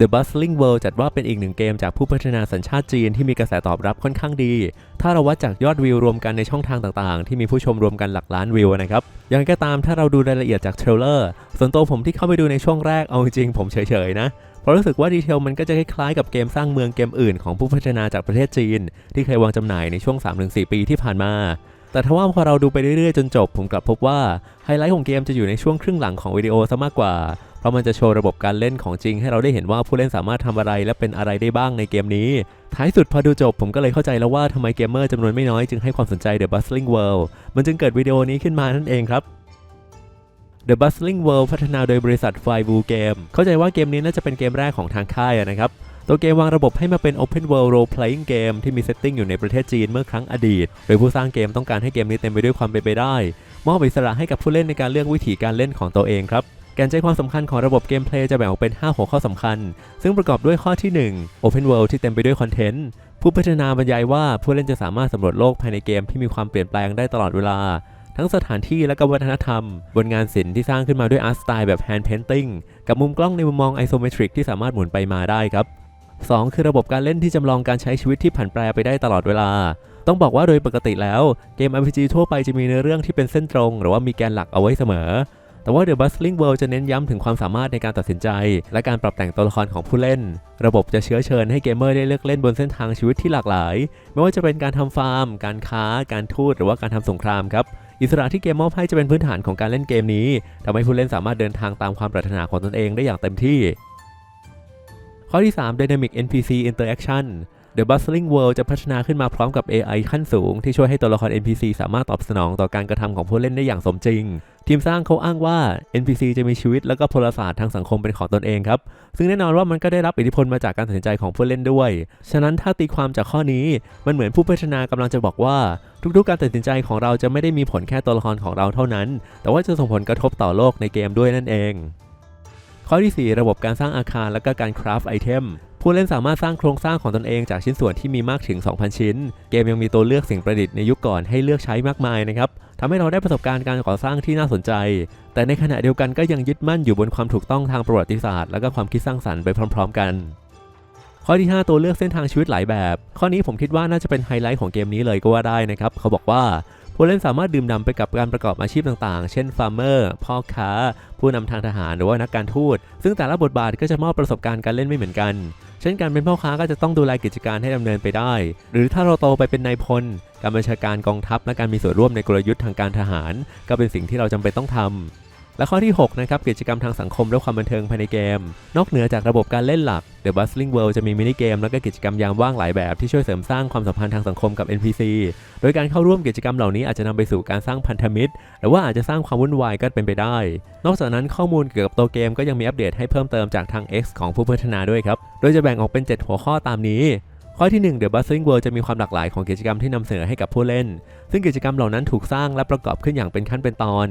The Bustling World จัดว่าเป็นอีกหนึ่งเกมจากผู้พัฒนาสัญชาติจีนที่มีกระแสตอบรับค่อนข้างดี ถ้าเราวัดจากยอดวิวรวมกันในช่องทางต่างๆ ที่มีผู้ชมรวมกันหลักล้านวิวนะครับ ยังไงก็ตามถ้าเราดูรายละเอียดจากเทรลเลอร์ ส่วนตัวผมที่เข้าไปดูในช่วงแรก เอาจริงๆผมเฉยๆนะ เพราะรู้สึกว่าดีเทลมันก็จะคล้ายๆกับเกมสร้างเมืองเกมอื่นของผู้พัฒนาจากประเทศจีน ที่เคยวางจำหน่ายในช่วง 3-4 ปีที่ผ่านมาแต่ถ้าว่าพอเราดูไปเรื่อยๆจนจบ ผมกลับพบว่า ไฮไลท์ของเกมจะอยู่ในช่วงครึ่งหลังของวิดีโอซะมากกว่า ราะมันจะโชว์ระบบการเล่นของจริง ให้เราได้เห็นว่าผู้เล่นสามารถทำอะไรและเป็นอะไรได้บ้างในเกมนี้ ท้ายสุดพอดูจบผมก็เลยเข้าใจแล้วว่าทำไมเกมเมอร์จำนวนไม่น้อยจึงให้ความสนใจ The Bustling World มันจึงเกิดวิดีโอนี้ขึ้นมานั่นเองครับ The Bustling World พัฒนาโดยบริษัท f i v e Game เข้าใจว่าเกมนี้น่าจะเป็นเกมแรกของทางค่ายนะครับตัวเกมวางระบบให้มาเป็น Open World Role Playing Game ที่มีเซตติ้งอยู่ในประเทศจีนเมื่อครั้งอดีต โดยผู้สร้างเกมต้องการให้เกมนี้เต็มไปด้วยความเป็นไปได้ มอบอิสระให้กับผู้เล่นในการเลือกวิธีการเล่นของตัวเองครับ แกนใจความสำคัญของระบบเกมเพลย์จะแบ่งออกเป็น 5 หัวข้อสำคัญ ซึ่งประกอบด้วยข้อที่ 1 Open World ที่เต็มไปด้วยคอนเทนต์ ผู้พัฒนาบรรยายว่าผู้เล่นจะสามารถสำรวจโลกภายในเกมที่มีความเปลี่ยนแปลงได้ตลอดเวลา ทั้งสถานที่และก็วัฒนธรรม บนงานศิลป์ที่สร้างขึ้นมาด้วยอาร์ตสไตล์แบบ Hand Painting กับมุมกล้องในมุมมอง Isometric ที่สามารถหมุนไปมาได้ครับ 2 คือระบบการเล่นที่จำลองการใช้ชีวิตที่ผันแปรไปได้ตลอดเวลา ต้องบอกว่าโดยปกติแล้วเกม RPG ทั่วไปจะมีเนื้อเรื่องที่เป็นเส้นตรง หรือว่ามีแกนหลักเอาไว้เสมอ แต่ว่า The Bustling World จะเน้นย้ำถึงความสามารถในการตัดสินใจ และการปรับแต่งตัวละครของผู้เล่น ระบบจะเชื้อเชิญให้เกมเมอร์ได้เลือกเล่นบนเส้นทางชีวิตที่หลากหลาย ไม่ว่าจะเป็นการทำฟาร์ม การค้า การทูตหรือว่าการทำสงครามครับอิสระที่เกมมอบให้จะเป็นพื้นฐานของการเล่นเกมนี้ทำให้ผู้เล่นสามารถเดินทางตามความปรารถนาของตนเองได้อย่างเต็มที่ ข้อที่ 3 Dynamic NPC Interaction The Bustling World จะพัฒนาขึ้นมาพร้อมกับ AI ขั้นสูง ที่ช่วยให้ตัวละคร NPC สามารถตอบสนองต่อการกระทำของผู้เล่นได้อย่างสมจริง ทีมสร้างเขาอ้างว่า NPC จะมีชีวิตและก็พลศาสตร์ทางสังคมเป็นของตนเองครับ ซึ่งแน่นอนว่ามันก็ได้รับอิทธิพลมาจากการตัดสินใจของผู้เล่นด้วย ฉะนั้นถ้าตีความจากข้อนี้มันเหมือนผู้พัฒนากำลังจะบอกว่า ทุกๆ การตัดสินใจของเราจะไม่ได้มีผลแค่ตัวละครของเราเท่านั้น แต่ว่าจะส่งผลกระทบต่อโลกในเกมด้วยนั่นเอง ข้อที่ 4 ระบบการสร้างอาคารและก็การคราฟไอเทม ผู้เล่นสามารถสร้างโครงสร้างของตนเองจากชิ้นส่วนที่มีมากถึง 2,000 ชิ้น เกมยังมีตัวเลือกสิ่งประดิษฐ์ในยุคก่อนให้เลือกใช้มากมายนะครับทำให้เราได้ประสบการณ์การก่อสร้างที่น่าสนใจ แต่ในขณะเดียวกันก็ยังยึดมั่นอยู่บนความถูกต้องทางประวัติศาสตร์และก็ความคิดสร้างสรรค์ไปพร้อม ๆ กัน ข้อที่ 5 ตัวเลือกเส้นทางชีวิตหลายแบบ ข้อนี้ผมคิดว่าน่าจะเป็นไฮไลท์ของเกมนี้เลยก็ว่าได้นะครับ เขาบอกว่าผู้เล่นสามารถดื่มด่ำไปกับการประกอบอาชีพต่างๆ เช่น ฟาร์มเมอร์ พ่อค้า ผู้นำทางทหาร หรือว่านักการทูต ซึ่งแต่ละบทบาทก็จะมอบประสบการณ์การเล่นไม่เหมือนกัน เช่นการเป็นพ่อค้าก็จะต้องดูแลกิจการให้ดำเนินไปได้ หรือถ้าเราโตไปเป็นนายพล การบัญชาการกองทัพและการมีส่วนร่วมในกลยุทธ์ทางการทหาร ก็เป็นสิ่งที่เราจำเป็นต้องทำ และข้อที่ 6 นะครับ กิจกรรมทางสังคมและความบันเทิงภายในเกม นอกเหนือจากระบบการเล่นหลัก The Bustling World จะมีมินิเกมและก็กิจกรรมยามว่างหลายแบบที่ช่วยเสริมสร้างความสัมพันธ์ทางสังคมกับ NPC โดยการเข้าร่วมกิจกรรมเหล่านี้อาจจะนำไปสู่การสร้างพันธมิตร หรือว่าอาจจะสร้างความวุ่นวายก็เป็นไปได้ นอกจากนั้นข้อมูลเกี่ยวกับตัวเกมก็ยังมีอัปเดตให้เพิ่มเติมจากทาง X ของผู้พัฒนาด้วยครับ โดยจะแบ่งออกเป็น 7 หัวข้อตามนี้ข้อที่ 1 The Bustling World จะมีความหลากหลายของกิจกรรมที่นำเสนอให้กับผู้เล่น ซึ่งกิจกรรมเหล่านั้นถูกสร้างและประกอบขึ้นอย่างเป็นขั้นเป็นตอน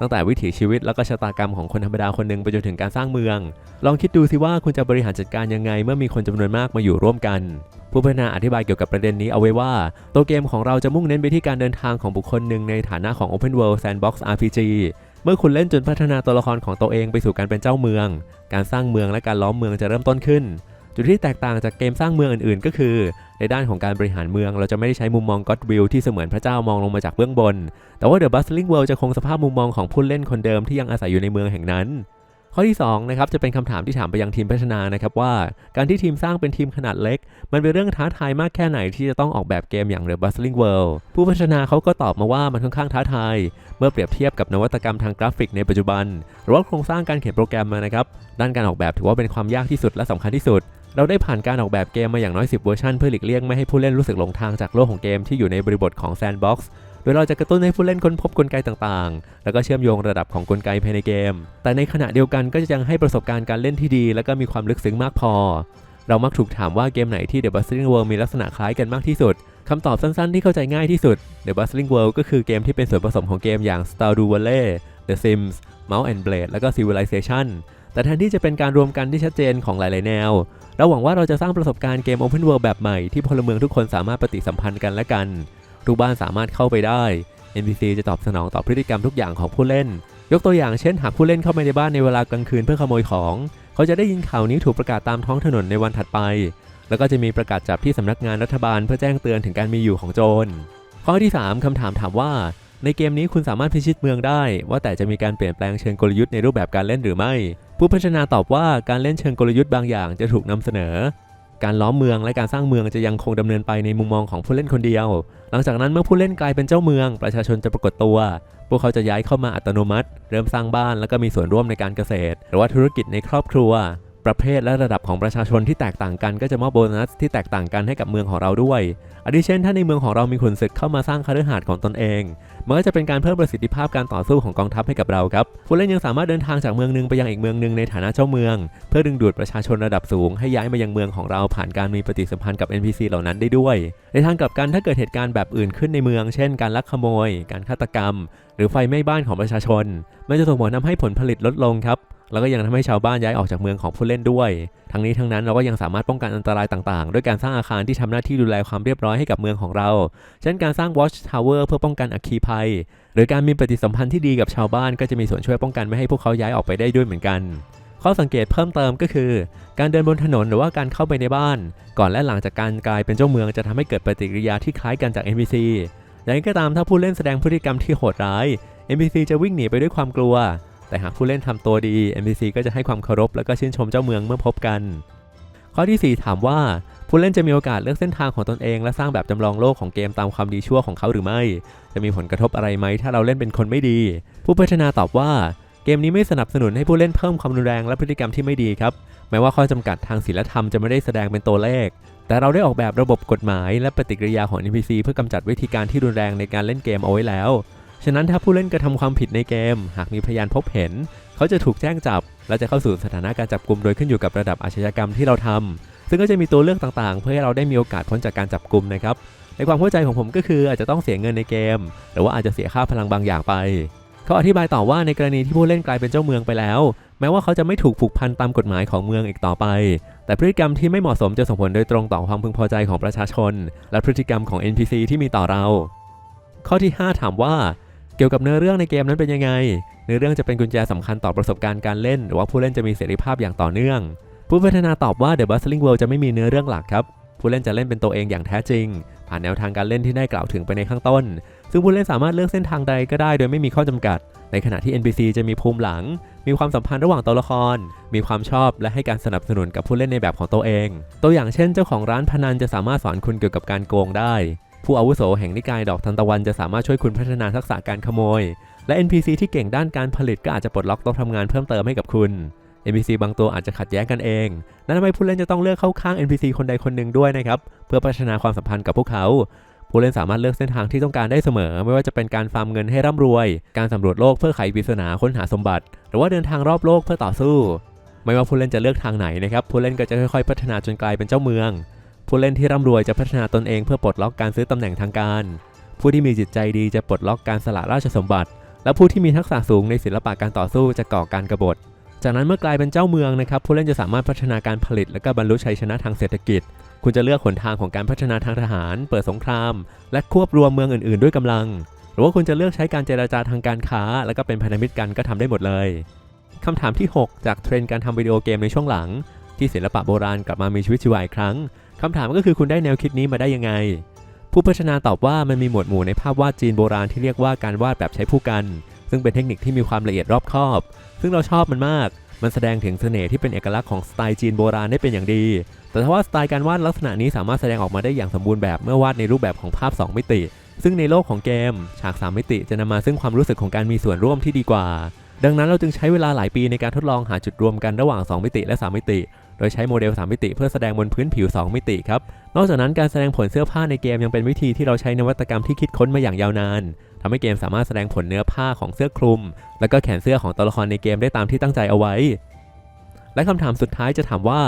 ตั้งแต่วิถีชีวิตแล้วก็ชะตากรรมของคนธรรมดาคนหนึ่งไปจนถึงการสร้างเมือง ลองคิดดูสิว่าคุณจะบริหารจัดการยังไงเมื่อมีคนจำนวนมากมาอยู่ร่วมกัน ผู้พัฒนาอธิบายเกี่ยวกับประเด็นนี้เอาไว้ว่า ตัวเกมของเราจะมุ่งเน้นไปที่การเดินทางของบุคคลหนึ่งในฐานะของ Open World Sandbox RPG เมื่อคุณเล่นจนพัฒนาตัวละครของตัวเองไปสู่การเป็นเจ้าเมือง การสร้างเมืองและการล้อมเมืองจะเริ่มต้นขึ้น จุดที่แตกต่างจากเกมสร้างเมืองอื่น ๆ ก็คือ ในด้านของการบริหารเมือง เราจะไม่ได้ใช้มุมมอง God View ที่เสมือนพระเจ้ามองลงมาจากเบื้องบน แต่ว่า The Bustling World จะคงสภาพมุมมองของผู้เล่นคนเดิมที่ยังอาศัยอยู่ในเมืองแห่งนั้นข้อที่2นะครับจะเป็นคำถามที่ถามไปยังทีมพัฒนานะครับว่า การที่ทีมสร้างเป็นทีมขนาดเล็ก มันเป็นเรื่องท้าทายมากแค่ไหนที่จะต้องออกแบบเกมอย่าง The Bustling World ผู้พัฒนาเขาก็ตอบมาว่ามันค่อนข้างท้าทาย เมื่อเปรียบเทียบกับนวัตกรรมทางกราฟิกในปัจจุบัน หรือว่าโครงสร้างการเขียนโปรแกรมมานะครับด้านการออกแบบถือว่าเป็นความยากที่สุดและสำคัญที่สุด เราได้ผ่านการออกแบบเกมมาอย่างน้อย 10 เวอร์ชันเพื่อหลีกเลี่ยงไม่ให้ผู้เล่นรู้สึกหลงทางจากโลกของเกมที่อยู่ในบริบทของ Sandbox โดยเราจะกระตุ้นให้ผู้เล่นค้นพบกลไกต่างๆ แล้วก็เชื่อมโยงระดับของกลไกภายในเกม แต่ในขณะเดียวกันก็จะยังให้ประสบการณ์การเล่นที่ดี และก็มีความลึกซึ้งมากพอ เรามักถูกถามว่าเกมไหนที่ The Bustling World มีลักษณะคล้ายกันมากที่สุดคำตอบสั้นๆ ที่เข้าใจง่ายที่สุด The Bustling World ก็คือเกมที่เป็นส่วนผสมของเกมอย่าง Stardew Valley The Sims Mount and Blade แล้วก็ Civilization แต่แทนที่จะเป็นการรวมกันที่ชัดเจนของหลาย ๆ แนว เราหวังว่าเราจะสร้างประสบการณ์เกม Open World แบบใหม่ที่พลเมืองทุกคนสามารถปฏิสัมพันธ์กันและกัน ทุกบ้านสามารถเข้าไปได้ NPC จะตอบสนองต่อพฤติกรรมทุกอย่างของผู้เล่น ยกตัวอย่างเช่น หากผู้เล่นเข้าไปในบ้านในเวลากลางคืนเพื่อขโมยของ เขาจะได้ยินข่าวนี้ถูกประกาศตามท้องถนนในวันถัดไป แล้วก็จะมีประกาศจับที่สำนักงานรัฐบาลเพื่อแจ้งเตือนถึงการมีอยู่ของโจร ข้อที่ 3คำถามถามว่า ในเกมนี้คุณสามารถพิชิตเมืองได้ ว่าแต่จะมีการเปลี่ยนแปลงเชิงกลยุทธ์ในรูปแบบการเล่นหรือไม่ ผู้พัฒนาตอบว่าการเล่นเชิงกลยุทธ์บางอย่างจะถูกนำเสนอ การล้อมเมืองและการสร้างเมืองจะยังคงดำเนินไปในมุมมองของผู้เล่นคนเดียว หลังจากนั้นเมื่อผู้เล่นกลายเป็นเจ้าเมือง ประชาชนจะปรากฏตัว พวกเขาจะย้ายเข้ามาอัตโนมัติ เริ่มสร้างบ้านแล้วก็มีส่วนร่วมในการเกษตร หรือว่าธุรกิจในครอบครัว ประเภทและระดับของประชาชนที่แตกต่างกันก็จะมอบโบนัสที่แตกต่างกันให้กับเมืองของเราด้วยอาทิเช่นถ้าในเมืองของเรามีขุนศึกเข้ามาสร้างคฤหาสน์ของตนเองมันก็จะเป็นการเพิ่มประสิทธิภาพการต่อสู้ของกองทัพให้กับเราครับผู้เล่นยังสามารถเดินทางจากเมืองหนึ่งไปยังอีกเมืองหนึ่งในฐานะเจ้าเมือง เพื่อดึงดูดประชาชนระดับสูงให้ย้ายมายังเมืองของเราผ่านการมีปฏิสัมพันธ์กับ NPC เหล่านั้นได้ด้วย ในทางกลับกันถ้าเกิดเหตุการณ์แบบอื่นขึ้นในเมือง เช่น การลักขโมย การฆาตกรรม หรือไฟไหม้บ้านของประชาชน มันจะส่งผลทำให้ผลผลิตลดลงครับ แล้วก็ยังทำให้ชาวบ้านย้ายออกจากเมืองของผู้เล่นด้วย ทั้งนี้ทั้งนั้นเราก็ยังสามารถป้องกันอันตรายต่างๆ ด้วยการสร้างอาคารที่ทำหน้าที่ดูแลความเรียบร้อยให้กับเมืองของเรา เช่นการสร้าง Watch Tower เพื่อป้องกันอัคคีภัย หรือการมีปฏิสัมพันธ์ที่ดีกับชาวบ้านก็จะมีส่วนช่วยป้องกันไม่ให้พวกเขาย้ายออกไปได้ด้วยเหมือนกันข้อสังเกตเพิ่มเติมก็คือ การเดินบนถนนหรือว่าการเข้าไปในบ้าน ก่อนและหลังจากการกลายเป็นเจ้าเมืองจะทำให้เกิดปฏิกิริยาที่คล้ายกันจาก NPC อย่างไรก็ตามถ้าผู้เล่นแสดงพฤติกรรมที่โหดร้าย NPC จะวิ่งหนีไปด้วยความกลัว แต่หากผู้เล่นทำตัวดี NPC ก็จะให้ความเคารพ และก็ชื่นชมเจ้าเมืองเมื่อพบกัน ข้อที่ 4 ถามว่า ผู้เล่นจะมีโอกาสเลือกเส้นทางของตนเอง และสร้างแบบจำลองโลกของเกมตามความดีชั่วของเขาหรือไม่ จะมีผลกระทบอะไรไหมถ้าเราเล่นเป็นคนไม่ดี ผู้พัฒนาตอบว่าเกมนี้ไม่สนับสนุนให้ผู้เล่นเพิ่มความรุนแรงและพฤติกรรมที่ไม่ดีครับ แม้ว่าข้อจำกัดทางศีลธรรมจะไม่ได้แสดงเป็นตัวเลข แต่เราได้ออกแบบระบบกฎหมาย และปฏิกิริยาของ NPC เพื่อกำจัดวิธีการที่รุนแรงในการเล่นเกมเอาไว้แล้ว ฉะนั้นถ้าผู้เล่นกระทำความผิดในเกม หากมีพยานพบเห็น เขาจะถูกแจ้งจับ และจะเข้าสู่สถานะการจับกลุ่มโดยขึ้นอยู่กับระดับอาชญากรรมที่เราทำซึ่งก็จะมีตัวเลือกต่างๆ เพื่อให้เราได้มีโอกาสพ้นจากการจับกลุ่มนะครับในความเข้าใจของผมก็คืออาจจะต้องเสียเงินในเกม หรือว่าอาจจะเสียค่าพลังบางอย่างไป เขาอธิบายต่อว่าในกรณีที่ผู้เล่นกลายเป็นเจ้าเมืองไปแล้ว แม้ว่าเขาจะไม่ถูกผูกพันตามกฎหมายของเมืองอีกต่อไป แต่พฤติกรรมที่ไม่เหมาะสมจะส่งผลโดยตรงต่อความพึงพอใจของประชาชน และพฤติกรรมของ NPC ที่มีต่อเรา ข้อที่ 5 ถามว่า เกี่ยวกับเนื้อเรื่องในเกมนั้นเป็นยังไง เนื้อเรื่องจะเป็นกุญแจสำคัญต่อประสบการณ์การเล่น หรือว่าผู้เล่นจะมีเสรีภาพอย่างต่อเนื่อง ผู้พัฒนาตอบว่า The Bustling World จะไม่มีเนื้อเรื่องหลักครับ ผู้เล่นจะเล่นเป็นตัวเองอย่างแท้จริง ผ่านแนวทางการเล่นที่ได้กล่าวถึงไปในข้างต้น ซึ่งผู้เล่นสามารถเลือกเส้นทางใดก็ได้โดยไม่มีข้อจำกัด ในขณะที่ NPC จะมีภูมิหลัง มีความสัมพันธ์ระหว่างตัวละคร มีความชอบและให้การสนับสนุนกับผู้เล่นในแบบของตัวเอง ตัวอย่างเช่น เจ้าของร้านพนันจะสามารถสอนคุณเกี่ยวกับการโกงได้ ผู้อาวุโสแห่งนิกายดอกทันตะวันจะสามารถช่วยคุณพัฒนาทักษะการขโมย และ NPC ที่เก่งด้านการผลิตก็อาจจะปลดล็อกโต๊ะทำงานเพิ่มเติมให้กับคุณ NPC บางตัวอาจจะขัดแย้งกันเอง นั่นทำให้ผู้เล่นจะต้องเลือกเข้าข้าง NPC คนใดคนหนึ่งด้วยนะครับ เพื่อพัฒนาความสัมพันธ์กับพวกเขา ผู้เล่นสามารถเลือกเส้นทางที่ต้องการได้เสมอ ไม่ว่าจะเป็นการฟาร์มเงินให้ร่ำรวย การสำรวจโลกเพื่อไขปริศนาค้นหาสมบัติ หรือว่าเดินทางรอบโลกเพื่อต่อสู้ ไม่ว่าผู้เล่นจะเลือกทางไหนนะครับ ผู้เล่นก็จะค่อยๆ พัฒนาจนกลายเป็นเจ้าเมือง ผู้เล่นที่ร่ำรวยจะพัฒนาตนเองเพื่อปลดล็อกการซื้อตำแหน่งทางการ ผู้ที่มีจิตใจดีจะปลดล็อกการสละราชสมบัติ และผู้ที่มีทักษะสูงในศิลปะการต่อสู้จะก่อการกบฏ จากนั้นเมื่อกลายเป็นเจ้าเมืองนะครับ ผู้เล่นจะสามารถพัฒนาการผลิต และก็บรรลุชัยชนะทางเศรษฐกิจ คุณจะเลือกหนทางของการพัฒนาทางทหาร เปิดสงคราม และควบรวมเมืองอื่น ๆ ด้วยกำลัง หรือว่าคุณจะเลือกใช้การเจราจาทางการค้า และก็เป็นพันธมิตรกันก็ทำได้หมดเลยคำถามที่ 6 จากเทรนด์การทำวิดีโอเกมในช่วงหลัง ที่ศิลปะโบราณกลับมามีชีวิตชีวาอีกครั้ง คำถามก็คือคุณได้แนวคิดนี้มาได้ยังไง ผู้พัฒนาตอบว่ามันมีหมวดหมู่ในภาพวาดจีนโบราณที่เรียกว่าการวาดแบบใช้ผู้กัน ซึ่งเป็นเทคนิคที่มีความละเอียดรอบคอบ ซึ่งเราชอบมันมาก มันแสดงถึงเสน่ห์ที่เป็นเอกลักษณ์ของสไตล์จีนโบราณได้เป็นอย่างดี แต่ถ้าว่าสไตล์การวาดลักษณะนี้สามารถแสดงออกมาได้อย่างสมบูรณ์แบบเมื่อวาดในรูปแบบของภาพ 2 มิติ ซึ่งในโลกของเกม ฉาก 3 มิติจะนำมาซึ่งความรู้สึกของการมีส่วนร่วมที่ดีกว่าดังนั้นเราจึงใช้เวลาหลายปีในการทดลองหาจุดรวมกันระหว่าง 2 มิติและ 3 มิติ โดยใช้โมเดล 3 มิติเพื่อแสดงบนพื้นผิว 2 มิติครับ นอกจากนั้นการแสดงผลเสื้อผ้าในเกมยังเป็นวิธีที่เราใช้นวัตกรรมที่คิดค้นมาอย่างยาวนานทำให้เกมสามารถแสดงผลเนื้อผ้าของเสื้อคลุม และก็แขนเสื้อของตัวละครในเกมได้ตามที่ตั้งใจเอาไว้ และคำถามสุดท้ายจะถามว่า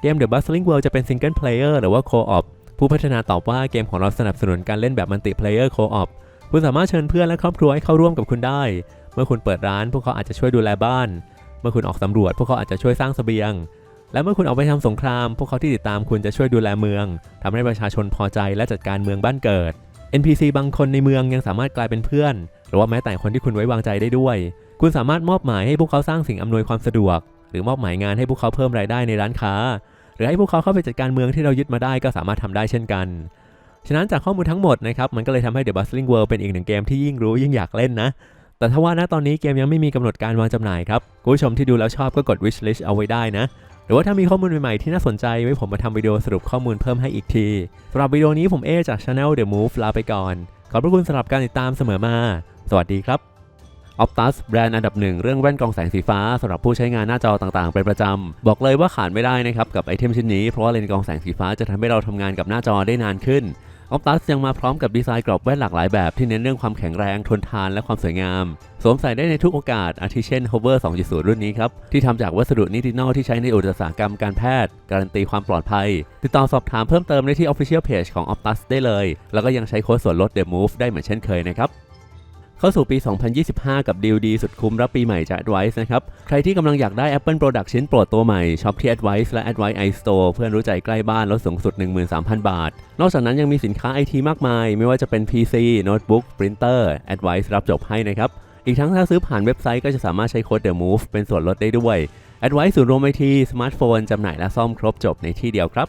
เกม The Bustling World จะเป็น Single Player หรือว่า Co-op ผู้พัฒนาตอบว่าเกมของเราสนับสนุนการเล่นแบบ Multiplayer Co-op คุณสามารถเชิญเพื่อนและครอบครัวให้เข้าร่วมกับคุณได้ เมื่อคุณเปิดร้าน พวกเขาอาจจะช่วยดูแลบ้าน เมื่อคุณออกสำรวจ พวกเขาอาจจะช่วยสร้างเสบียง และเมื่อคุณออกไปทำสงคราม พวกเขาที่ติดตามคุณจะช่วยดูแลเมืองทำให้ประชาชนพอใจและจัดการเมืองบ้านเกิด NPC บางคนในเมืองยังสามารถกลายเป็นเพื่อน หรือว่าแม้แต่คนที่คุณไว้วางใจได้ด้วย คุณสามารถมอบหมายให้พวกเขาสร้างสิ่งอำนวยความสะดวก หรือมอบหมายงานให้พวกเขาเพิ่มรายได้ในร้านค้า หรือให้พวกเขาเข้าไปจัดการเมืองที่เรายึดมาได้ก็สามารถทำได้เช่นกัน ฉะนั้นจากข้อมูลทั้งหมดนะครับมันก็เลยทำให้ The Bustling World เป็นอีกหนึ่งเกมที่ยิ่งรู้ยิ่งอยากเล่นนะแต่ถ้าว่าณตอนนี้เกมยังไม่มีกำหนดการวางจำหน่ายครับคุณผู้ชมที่ดูแล้วชอบก็กด wish list เอาไว้ได้นะ หรือว่าถ้ามีข้อมูลใหม่ๆที่น่าสนใจไว้ผมมาทำวิดีโอสรุปข้อมูลเพิ่มให้อีกทีสำหรับวิดีโอนี้ผมเอจาก Channel The Move ลาไปก่อน ขอบพระคุณสำหรับการติดตามเสมอมา สวัสดีครับ Optus แบรนด์อันดับหนึ่งเรื่องแว่นกรองแสงสีฟ้าสำหรับผู้ใช้งานหน้าจอต่างๆ เป็นประจำ บอกเลยว่าขาดไม่ได้นะครับกับไอเทมชิ้นนี้เพราะว่าเลนส์กรองแสงสีฟ้าจะทำให้เราทำงานกับหน้าจอได้นานขึ้น Optus ยังมาพร้อมกับดีไซน์กรอบแว่นหลากหลายแบบที่เน้นเรื่องความแข็งแรงทนทานและความสวยงาม สวมใส่ได้ในทุกโอกาส อาทิเช่น Hover 2.0 รุ่นนี้ครับ ที่ทำจากวัสดุนิตินอลที่ใช้ในอุตสาหกรรมการแพทย์ การันตีความปลอดภัย ติดต่อสอบถามเพิ่มเติมได้ที่ Official Page ของ Optus ได้เลย แล้วก็ยังใช้โค้ดส่วนลด The Move ได้เหมือนเช่นเคยนะครับ เข้าสู่ปี 2025 กับดีลดีสุดคุ้มรับปีใหม่จาก Advice นะครับ ใครที่กำลังอยากได้ Apple Product ชิ้นโปรดตัวใหม่ช็อปที่ Advice และ Advice iStore เพื่อนรู้ใจใกล้บ้านลดสูงสุด 13,000 บาท นอกจากนั้นยังมีสินค้า IT มากมาย ไม่ว่าจะเป็น PC โน้ตบุ๊กปรินเตอร์ Advice รับจบให้นะครับ อีกทั้งถ้าซื้อผ่านเว็บไซต์ก็จะสามารถใช้โค้ด The Move เป็นส่วนลดได้ด้วย Advice ศูนย์รวมไอทีสมาร์ทโฟนจำหน่ายและซ่อมครบจบในที่เดียวครับ